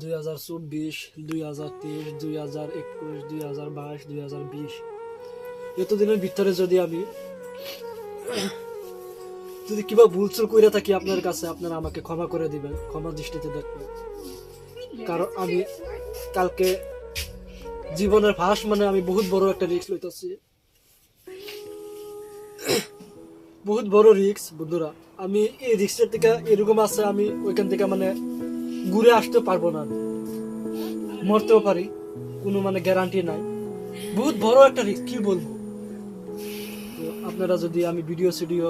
দুই হাজার চব্বিশ, দুই হাজার তেইশ, দুই হাজার একুশ, দুই হাজার বাইশ, দুই হাজার বিশ। এতদিনের ভিতরে যদি আমি যদি কিবা ভুলচুল করে থাকি আপনার কাছে, আপনারা আমাকে ক্ষমা করে দিবেন, ক্ষমা দৃষ্টিতে দেখবেন। কারণ আমি কালকে জীবনের ফাঁস মানে আমি বহুত বড় একটা রিক্স লইতেছি। বহুত বড় রিক্স বন্ধুরা। আমি এই রিক্সের থেকে এরকম আছে, আমি ওইখান থেকে মানে ঘুরে আসতে পারব না। মরতেও পারি, কোনো মানে গ্যারান্টি নাই। বহুত বড় একটা রিস্ক কি বলব? তো আপনারা যদি আমি ভিডিও সিডিও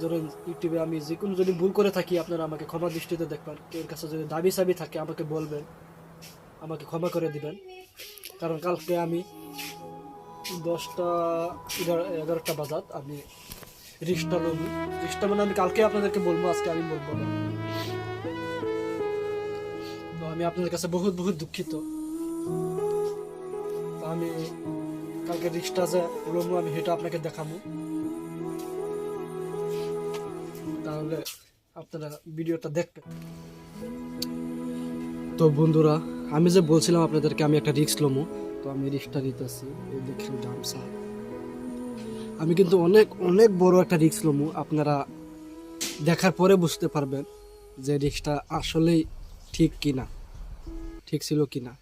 ধরুন ইউটিউবে আমি যে কোনো যদি ভুল করে থাকি, আপনারা আমাকে ক্ষমা দৃষ্টিতে দেখবেন। কেউ কাছে যদি দাবি সাবি থাকে, আমাকে বলবেন, আমাকে ক্ষমা করে দিবেন। কারণ কালকে আমি দশটা, এগারো, এগারোটা বাজাত আমি রিক্সটা লবো রিক্সটা মানে আমি কালকে আপনাদেরকে বলব, আজকে আমি বলব না। আমি আপনাদের কাছে বহুত বহুত দুঃখিত। আমি কালকে রিক্সটা যে লবো আমি সেটা আপনাকে দেখাবো। তাহলে আপনারা ভিডিওটা দেখবেন। তো বন্ধুরা, আমি যে বলছিলাম আপনাদেরকে আমি একটা রিক্স লমু, তো আমি রিক্সটা নিতেছি। এই আমি কিন্তু অনেক অনেক বড় একটা রিক্স লমু। আপনারা দেখার পরে বুঝতে পারবেন যে রিক্সটা আসলেই ঠিক কিনা। ঠিক ছিল কি না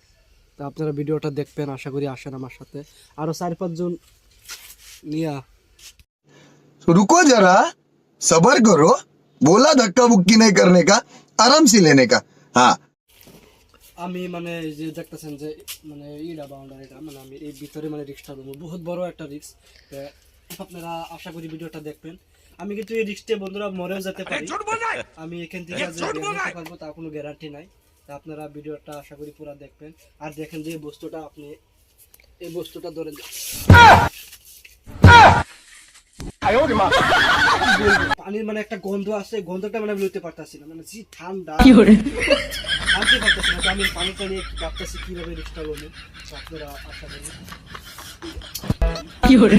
তা আপনারা ভিডিওটা দেখবেন আশা করি আসেন আমার সাথে। আরও চার পাঁচজন নিয়া। রুকো যারা সবার করো বলা ধাক্কা বুক্কি নেই করনে কা আরাম সি লেনে কা। হ্যাঁ। আমি মানে যে দেখতেছেন যে মানে ইডা বাউন্ডারিটা মানে আমি এই ভিতরে মানে রিক্সটা নেব বহুত বড় একটা রিক্স আপনারা আশা করি ভিডিওটা দেখবেন। আমি কিন্তু এই রিক্সটে বন্ধুরা মরেও যেতে পারি। আমি এখান থেকে যে পারব তা কোনো গ্যারান্টি নাই। তা আপনারা ভিডিওটা আশা করি পুরো দেখবেন। আর দেখেন যে বস্তুটা আপনি এই বস্তুটা ধরে পানির মানে একটা গন্ধ আছে গন্ধটা মানে আমি লইতে পারতাছি না। মানে যে ঠান্ডা। আনতে পারতেছি না আমি পানিটা নিয়ে ভাবতেছি কীভাবে রিক্সটা তো আপনারা আশা করি তো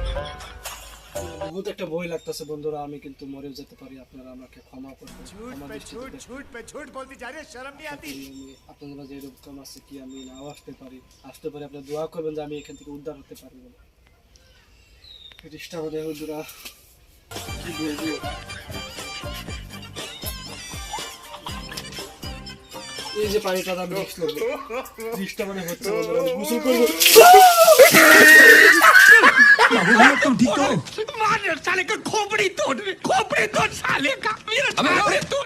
বহুত একটা ভয় লাগতেছে বন্ধুরা আমি কিন্তু মরেও যেতে পারি আপনারা আমাকে ক্ষমা করবেন। আপনারা যে এরকম আছে কি আমি নাও আসতে পারি। আসতে পারি আপনারা দোয়া করবেন যে আমি এখান থেকে উদ্ধার হতে পারি ফিরিসটা হলে কি বলব এই যে পানিটা আমি দেখলাম দৃষ্টা মানে হচ্ছে গোসল করব।